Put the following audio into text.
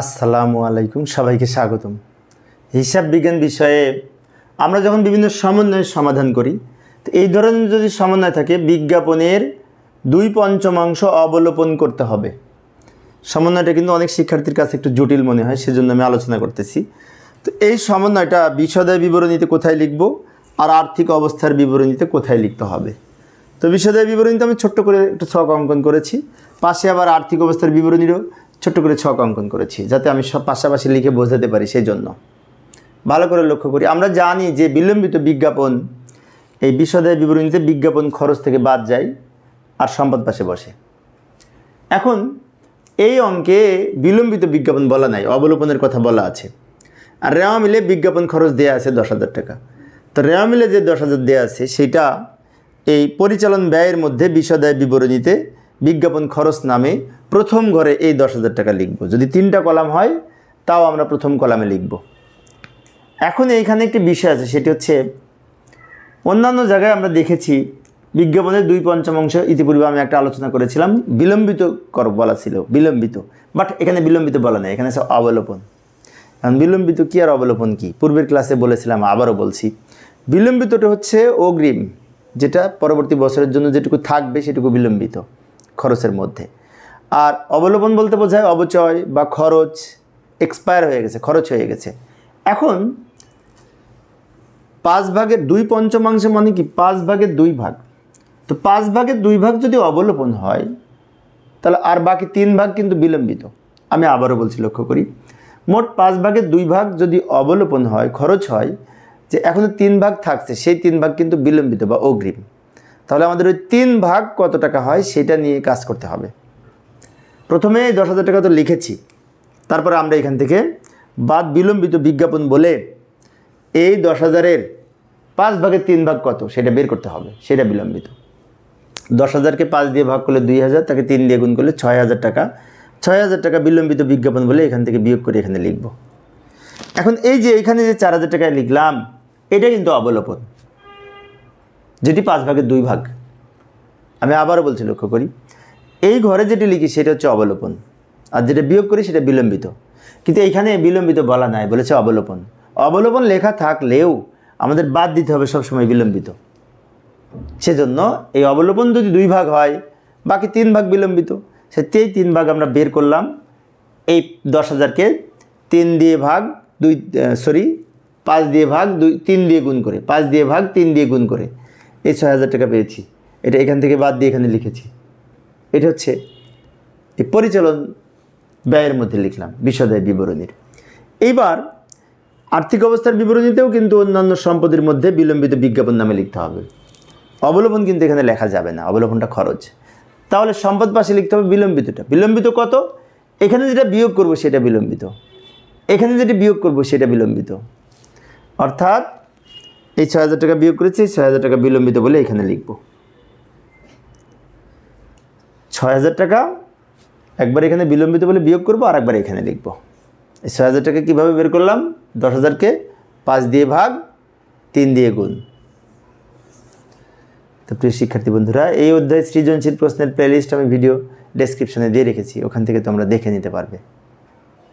আসসালামু আলাইকুম, সবাইকে স্বাগতম। হিসাব বিজ্ঞান বিষয়ে আমরা যখন বিভিন্ন সমন্বয়ের সমাধান করি, তো এই ধরনের যদি সমন্বয় থাকে, বিজ্ঞাপনের দুই পঞ্চমাংশ অবলোপন করতে হবে। সমন্বয়টা কিন্তু অনেক শিক্ষার্থীর কাছে একটু জটিল মনে হয়, সেজন্য আমি আলোচনা করতেছি। তো এই সমন্বয়টা বিশদায় বিবরণীতে কোথায় লিখব আর আর্থিক অবস্থার বিবরণীতে কোথায় লিখতে হবে? তো বিশদায় বিবরণীতে আমি ছোট্ট করে একটু ছক অঙ্কন করেছি। পাশে আবার আর্থিক অবস্থার বিবরণীরও ছোট্ট করে ছক অঙ্কন করেছি, যাতে আমি সব পাশাপাশি লিখে বোঝাতে পারি সেই জন্য ভালো করে লক্ষ্য করি, আমরা জানি যে বিলম্বিত বিজ্ঞাপন, এই বিশদায় বিবরণীতে বিজ্ঞাপন খরচ থেকে বাদ যায় আর সম্পদ পাশে বসে। এখন, এই অঙ্কে বিলম্বিত বিজ্ঞাপন বলা নাই, অবলোপনের কথা বলা আছে। আর রেওয়া মিলে বিজ্ঞাপন খরচ দেওয়া আছে দশ হাজার টাকা। তো রেওয়া মিলে যে দশ হাজার দেওয়া আছে, সেটা এই পরিচালন ব্যয়ের মধ্যে বিশদায় বিবরণীতে বিজ্ঞাপন খরচ নামে প্রথম ঘরে এই দশ হাজার টাকা লিখব। যদি তিনটা কলাম হয়, তাও আমরা প্রথম কলামে লিখব। এখন এইখানে একটি বিষয় আছে, সেটি হচ্ছে অন্যান্য জায়গায় আমরা দেখেছি বিজ্ঞাপনের দুই পঞ্চমাংশ ইতিপূর্বে আমি একটা আলোচনা করেছিলাম, বিলম্বিত কর, বলা ছিল, বিলম্বিত। বাট এখানে বিলম্বিত বলা নেই, এখানে অবলোপন। কারণ বিলম্বিত কী আর অবলোপন কী? পূর্বের ক্লাসে বলেছিলাম, আবারও বলছি। বিলম্বিতটা হচ্ছে অগ্রিম, যেটা পরবর্তী বছরের জন্য যেটুকু থাকবে সেটুকু বিলম্বিত। খরচের মধ্যে। আর অবলোপন বলতে বোঝায় অবচয় বা খরচ এক্সপায়ার হয়ে গেছে, খরচ হয়ে গেছে। এখন পাঁচ ভাগের দুই পঞ্চমাংশ মানে কি? পাঁচ ভাগের দুই ভাগ। তো পাঁচ ভাগের দুই ভাগ যদি অবলোপন হয়, তাহলে আর বাকি তিন ভাগ কিন্তু বিলম্বিত। আমি আবারও বলছি, লক্ষ্য করি। মোট পাঁচ ভাগের দুই ভাগ যদি অবলোপন হয়, খরচ হয়, যে এখনও তিন ভাগ থাকছে, সেই তিন ভাগ কিন্তু বিলম্বিত বা অগ্রিম। তাহলে আমাদের ওই তিন ভাগ কত টাকা হয় সেটা নিয়ে কাজ করতে হবে। প্রথমে দশ হাজার টাকা তো লিখেছি। তারপরে আমরা এখান থেকে বাদ বিলম্বিত বিজ্ঞাপন বলে এই দশ হাজারের পাঁচ ভাগের তিন ভাগ কত সেটা বের করতে হবে, সেটা বিলম্বিত। দশ হাজারকে পাঁচ দিয়ে ভাগ করলে দুই হাজার, তাকে তিন দিয়ে গুণ করলে ছয় হাজার টাকা। ছয় হাজার টাকা বিলম্বিত বিজ্ঞাপন বলে এখান থেকে বিয়োগ করে এখানে লিখব। এখন এই যে এখানে যে চার হাজার টাকায় লিখলাম, এটা কিন্তু অবলোপন। যেটি পাঁচ ভাগের দুই ভাগ। আমি আবারও বলছি, লক্ষ্য করি। এই ঘরে যেটি লিখি, সেটা হচ্ছে অবলোপন। আর যেটা বিয়োগ করি, সেটা বিলম্বিত। কিন্তু এইখানে বিলম্বিত বলা নাই, বলেছে অবলোপন। অবলোপন লেখা থাকলেও আমাদের বাদ দিতে হবে সবসময় বিলম্বিত। সেজন্য এই অবলোপন যদি দুই ভাগ হয়, বাকি তিন ভাগ বিলম্বিত। সেতেই তিন ভাগ আমরা বের করলাম। এই দশ হাজারকে তিন দিয়ে ভাগ দুই সরি পাঁচ দিয়ে ভাগ দুই, তিন দিয়ে গুণ করে। পাঁচ দিয়ে ভাগ তিন দিয়ে গুণ করে। এই ছয় হাজার টাকা পেয়েছি। এটা এখান থেকে বাদ দিয়ে এখানে লিখেছি। এটা হচ্ছে এই পরিচালন ব্যয়ের মধ্যে লিখলাম বিশদায় বিবরণীর। এইবার আর্থিক অবস্থার বিবরণীতেও কিন্তু অন্যান্য সম্পদের মধ্যে বিলম্বিত বিজ্ঞাপন নামে লিখতে হবে। অবলম্বন কিন্তু এখানে লেখা যাবে না অবলম্বনটা খরচ। তাহলে সম্পদ পাশে লিখতে হবে বিলম্বিতটা। বিলম্বিত কত? এখানে যেটা বিয়োগ করব সেটা বিলম্বিত। এখানে যেটা বিয়োগ করব সেটা বিলম্বিত। অর্থাৎ এই ছয় হাজার টাকা বিয়োগ করেছি, ছয় হাজার টাকা বিলম্বিত বলে এখানে লিখব। ছয় হাজার টাকা একবার এখানে বিলম্বিত বলে বিয়োগ করব আর একবার এখানে লিখব। এই ছয় হাজার টাকা কীভাবে বের করলাম? দশ হাজারকে পাঁচ দিয়ে ভাগ, তিন দিয়ে গুণ। তো প্রিয় শিক্ষার্থী বন্ধুরা, এই অধ্যায় সৃজনশীল প্রশ্নের প্লেলিস্ট আমি ভিডিও ডেসক্রিপশনে দিয়ে রেখেছি, ওখান থেকে তোমরা দেখে নিতে পারবে।